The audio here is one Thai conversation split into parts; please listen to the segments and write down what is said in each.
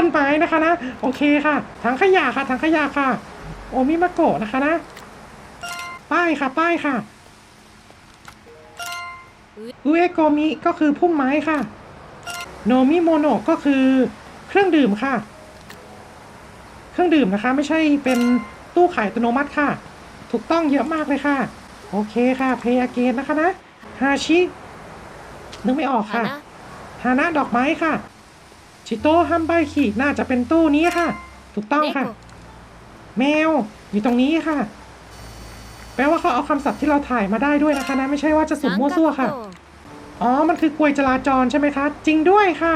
ต้นไม้นะคะนะ โอเคค่ะ ถังขยะค่ะ ถังขยะค่ะ โอมิมาโกะนะคะนะ ป้ายค่ะ ป้ายค่ะอุเอโกมิก็คือพุ่มไม้ค่ะ โนมิโมโนะก็คือเครื่องดื่มค่ะ เครื่องดื่มนะคะ ไม่ใช่เป็นตู้ขายอัตโนมัติค่ะ ถูกต้องเยอะมากเลยค่ะ โอเคค่ะ เพยาเกนนะคะนะฮาชินึกไม่ออกค่ะ花ฮานะดอกไม้ค่ะ ชิโตะห้ามใบขีดน่าจะเป็นตู้นี้ค่ะ ถูกต้องค่ะ แมวอยู่ตรงนี้ค่ะ แปลว่าเขาเอาคำศัพท์ที่เราถ่ายมาได้ด้วยนะคะนะ ไม่ใช่ว่าจะสุ่มมั่วซั่วค่ะ อ๋อ มันคือกลวยจราจรใช่ไหมคะ จริงด้วยค่ะ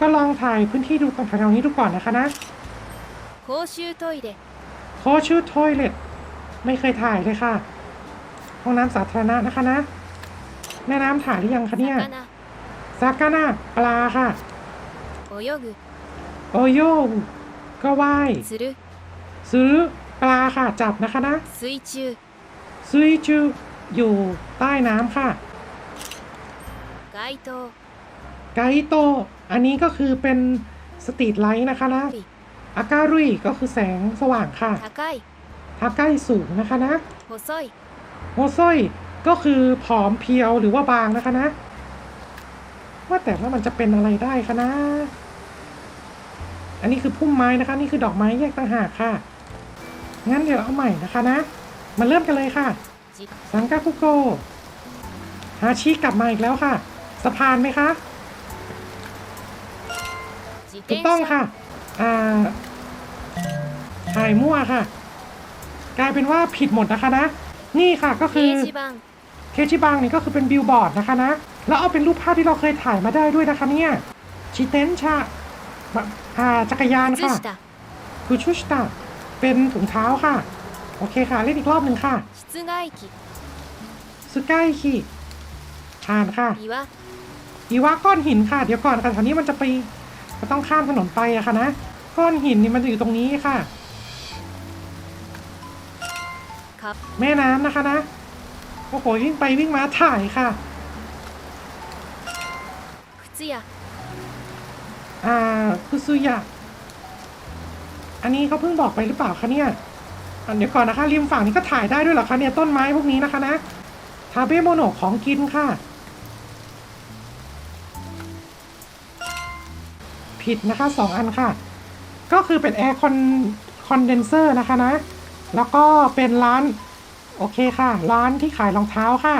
ก็ลองถ่ายพื้นที่ดูตรงแถวนี้ดูก่อนนะคะนะโคชูโทยเล็ตโคชูโทยเล็ตไม่เคยถ่ายเลยค่ะ ห้องน้ำสาธารณะนะคะนะ แม่น้ำถ่ายหรือยังคะเนี่ยซากานะปลาค่ะ 泳ぐ โอโยก็ว่าย 釣る ซื้อปลาค่ะ จับนะคะนะ 水中 ซุยจูอยู่ใต้น้ำค่ะ 街灯 ไกโต อันนี้ก็คือเป็นสตรีทไลท์นะคะนะ リ อาการุยก็คือแสงสว่างค่ะ 高い ทาใกล้สูงนะคะนะ 細い โมโซยก็คือผอมเพรียวหรือว่าบางนะคะนะ ว่าแต่ว่ามันจะเป็นอะไรได้คะนะ อันนี้คือพุ่มไม้นะคะ นี่คือดอกไม้แยกต่างหากค่ะ งั้นเดี๋ยวเอาใหม่นะคะนะ มาเริ่มกันเลยค่ะ สังกาคุโกฮาชิกลับมาอีกแล้วค่ะ สะพานไหมคะถูกต้องค่ะ อ่าถ่ายมั่วค่ะ กลายเป็นว่าผิดหมดนะคะนะ นี่ค่ะก็คือ เคชิบังนี่ก็คือเป็นบิลบอร์ดนะคะนะ แล้วเอาเป็นรูปภาพที่เราเคยถ่ายมาได้ด้วยนะคะเนี่ยชิเตนชะอาจักรยานค่ะคือชุชตะเป็นถุงเท้าค่ะ โอเคค่ะ เล่นอีกรอบหนึ่งค่ะสุกายคิสุกคิผ่านค่ะอีวะอีวะก้อนหินค่ะ เดี๋ยวก่อนค่ะแถวนี้มันจะไปมัต้องข้ามถนนไปอะค่ะนะ ก้อนหินนี่มันจะอยู่ตรงนี้ค่ะครับแม่น้ำนะคะนะ โอ้โหวิ่งไปวิ่งมาถ่ายค่ะ 靴屋อ่าคุซุยะอันนี้เขาเพิ่งบอกไปหรือเปล่าคะเนี่ยอะเดี๋ยวก่อนนะคะ ริมฝั่งนี้ก็ถ่ายได้ด้วยเหรอคะเนี่ยต้นไม้พวกนี้นะคะนะทาเบโมโนของกินค่ะ ผิดนะคะสองอันค่ะ ก็คือเป็นแอร์คอนคอนเดนเซอร์นะคะนะ แล้วก็เป็นร้าน โอเคค่ะ ร้านที่ขายรองเท้าค่ะ